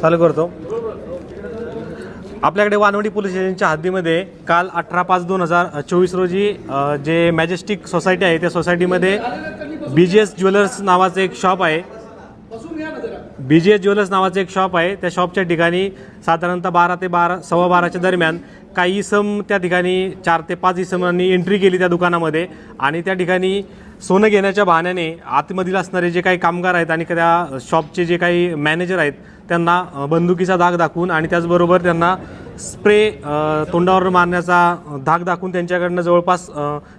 चालू करतो. आपल्याकडे वानवडी पोलीस स्टेशनच्या हद्दीमध्ये काल अठरा पाच दोन हजार चोवीस रोजी जे मॅजेस्टिक सोसायटी आहे त्या सोसायटीमध्ये बी जी एस ज्वेलर्स नावाचं एक शॉप आहे. बी जी एस ज्वेलर्स नावाचं एक शॉप आहे. त्या शॉपच्या ठिकाणी साधारणतः बारा ते बारा सव्वा बाराच्या दरम्यान काही इसम त्या ठिकाणी चार ते पाच इसमांनी एंट्री केली त्या दुकानामध्ये. आणि त्या ठिकाणी सोनं घेण्याच्या बहाण्याने आतमधील असणारे जे काही कामगार आहेत आणि त्या शॉपचे जे काही मॅनेजर आहेत त्यांना बंदुकीचा धाक दाखवून आणि त्याचबरोबर त्यांना स्प्रे तोंडावर मारण्याचा धाक दाखवून त्यांच्याकडनं जवळपास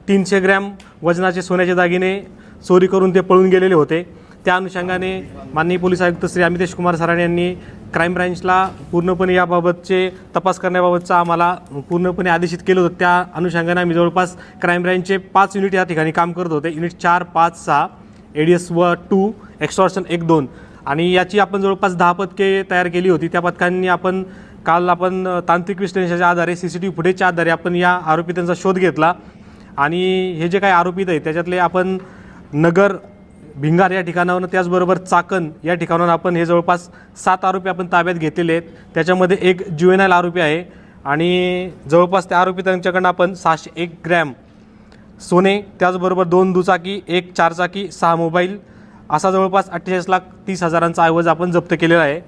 तीनशे ग्रॅम वजनाचे सोन्याचे दागिने चोरी करून ते पळून गेलेले होते. त्या अनुषंगाने माननीय पोलीस आयुक्त श्री अमितेश कुमार सराणे यांनी क्राईम ब्रँचला पूर्णपणे याबाबतचे तपास करण्याबाबतचा आम्हाला पूर्णपणे आदेशित केलं होतं. त्या अनुषंगाने आम्ही जवळपास क्राईम ब्रँचचे पाच युनिट या ठिकाणी काम करत होते. युनिट चार पाच सहा ए डी एस व टू एक्स्टॉर्शन एक दोन. आणि याची आपण जवळपास दहा पदके तयार केली होती. त्या पथकांनी आपण काल आपण तांत्रिक विश्लेषणाच्या आधारे सी सी टी व्ही फुटेजच्या आधारे आपण या आरोपितांचा शोध घेतला. आणि हे जे काही आरोपित आहेत त्याच्यातले आपण नगर भिंगार या ठिकाणावरून त्याचबरोबर चाकण या ठिकाणावरून आपण हे जवळपास सात आरोपी आपण ताब्यात घेतलेले आहेत. त्याच्यामध्ये एक ज्युएनाईल आरोपी आहे आणि जवळपास त्या आरोपी त्यांच्याकडनं आपण सहाशे एक ग्रॅम सोने त्याचबरोबर दोन दुचाकी एक चारचाकी सहा मोबाईल असा जवळपास अठ्ठेचाळीस लाख तीस हजारांचा ऐवज आपण जप्त केलेला आहे.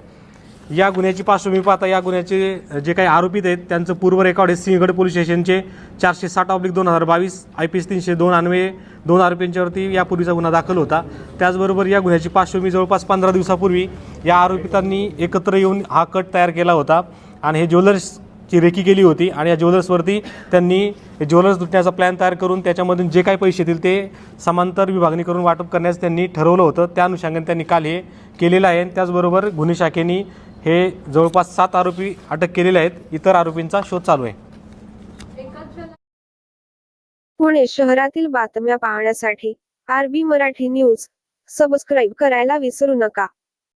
या गुन्ह्याची पार्श्वभूमी पाहता या गुन्ह्याचे जे काही आरोपित आहेत त्यांचं पूर्व रेकॉर्ड आहे सिंहगड पोलीस स्टेशनचे. चारशे साठ ऑब्लिक दोन हजार बावीस आय पी एस तीनशे दोन अन्वये दोन आरोपींच्यावरती यापूर्वीचा गुन्हा दाखल होता. त्याचबरोबर या गुन्ह्याची पार्श्वभूमी जवळपास पंधरा दिवसापूर्वी या आरोपितांनी एकत्र येऊन हा कट तयार केला होता आणि हे ज्वेलर्सची रेकी केली होती आणि या ज्वेलर्सवरती त्यांनी ज्वेलर्स लुटण्याचा प्लॅन तयार करून त्याच्यामधून जे काही पैसे येतील ते समांतर विभागणी करून वाटप करण्यास त्यांनी ठरवलं होतं. त्या अनुषंगाने त्यांनी काल हे केलेलं आहे त्याचबरोबर गुन्हे शाखेने हे जवळपास सात आरोपी अटक केलेले आहेत. इतर आरोपींचा शोध चालू आहे. पुणे शहरातील बातम्या पाहण्यासाठी आरबी मराठी न्यूज. सबस्क्राईब करायला विसरू नका.